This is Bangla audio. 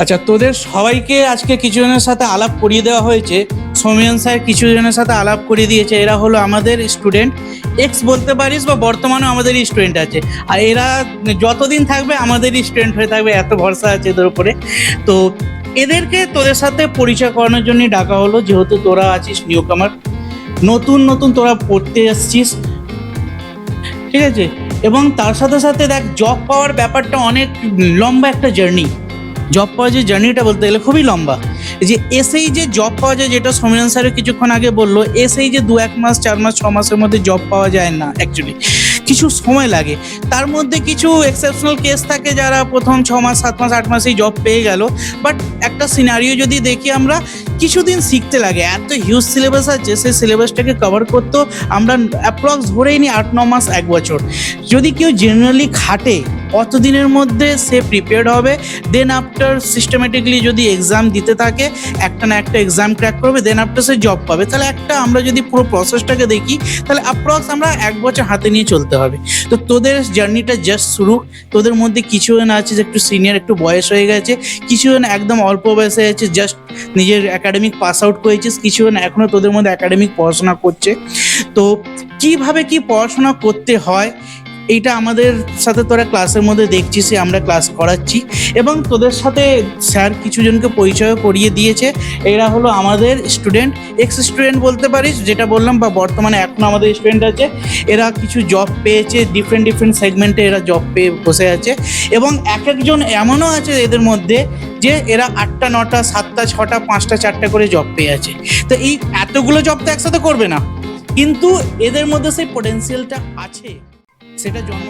আচ্ছা তোদের সবাইকে আজকে কিছু জনের সাথে আলাপ করিয়ে দেওয়া হয়েছে। সৌমিয়ন স্যার কিছু জনের সাথে আলাপ করিয়ে দিয়েছে। এরা হলো আমাদের স্টুডেন্ট। এক্স বলতে পারিস বা বর্তমানে আমাদেরই স্টুডেন্ট আছে। আর এরা যতদিন থাকবে আমাদেরই স্টুডেন্ট হয়ে থাকবে, এত ভরসা আছে এদের উপরে। তো এদেরকে তোদের সাথে পরিচয় করানোর জন্যই ডাকা হলো, যেহেতু তোরা আছিস নিউ কামার নতুন নতুন তোরা পড়তে আসছিস ঠিক আছে? এবং তার সাথে সাথে দেখ জব পাওয়ার ব্যাপারটা অনেক লম্বা একটা জার্নি জব পাওয়া যে জার্নিটা বলতে গেলে খুবই লম্বা। যে এসেই যে জব পাওয়া যায়, যেটা সৌমিরন স্যার কিছুক্ষণ আগে বলল এসেই যে দু এক মাস, চার মাস ছ মাসের মধ্যে জব পাওয়া যায় না অ্যাকচুয়ালি কিছু সময় লাগে। তার মধ্যে কিছু এক্সেপশনাল কেস থাকে যারা প্রথম ছ মাস সাত মাস, আট মাসেই জব পেয়ে গেল। বাট একটা সিনারিও যদি দেখি আমরা, কিছুদিন শিখতে লাগে। এত হিউজ সিলেবাস আছে, সেই সিলেবাসটাকে কভার করতেও আমরা অ্যাপ্রক্স ধরেই নিই আট, ন মাস, এক বছর। যদি কেউ জেনারেলি খাটে কত দিনের মধ্যে সে প্রিপেয়ার্ড হবে? দেন আফটার সিস্টেমেটিকলি যদি এক্সাম দিতে থাকে, একটা না একটা এক্সাম ক্র্যাক করবে দেন আফটার সে জব পাবে। তাহলে একটা আমরা যদি পুরো প্রসেসটাকে দেখি, তাহলে অ্যাপ্রক্স আমরা এক বছর হাতে নিয়ে চলতে হবে। তো তোদের জার্নিটা জাস্ট শুরু। তোদের মধ্যে কিছু জন আছে যে একটু সিনিয়র একটু বয়স হয়ে গেছে। কিছু জন একদম অল্প বয়সে আছে জাস্ট নিজের একাডেমিক পাস আউট করেছিস কিছু জন এখনও তোদের মধ্যে একাডেমিক পড়াশোনা করছে। তো কীভাবে কি পড়াশোনা করতে হয়? এইটা আমাদের সাথে তোরা ক্লাসের মধ্যে দেখছিস আমরা ক্লাস করাচ্ছি। এবং তোদের সাথে স্যার কিছু জনকে পরিচয় করিয়ে দিয়েছে। এরা হলো আমাদের স্টুডেন্ট এক্স স্টুডেন্ট বলতে পারিস, যেটা বললাম বা বর্তমানে এখন আমাদের স্টুডেন্ট আছে। এরা কিছু জব পেয়েছে ডিফারেন্ট ডিফারেন্ট সেগমেন্টে এরা জব পেয়ে বসে আছে। এবং এক একজন এমনও আছে এদের মধ্যে যে এরা আটটা, নটা, সাতটা, ছটা, পাঁচটা, চারটা করে জব পেয়ে আছে। তো এই এতগুলো জব তো একসাথে করবে না। কিন্তু এদের মধ্যে সেই পোটেন্সিয়ালটা আছে। সেটা জন্ম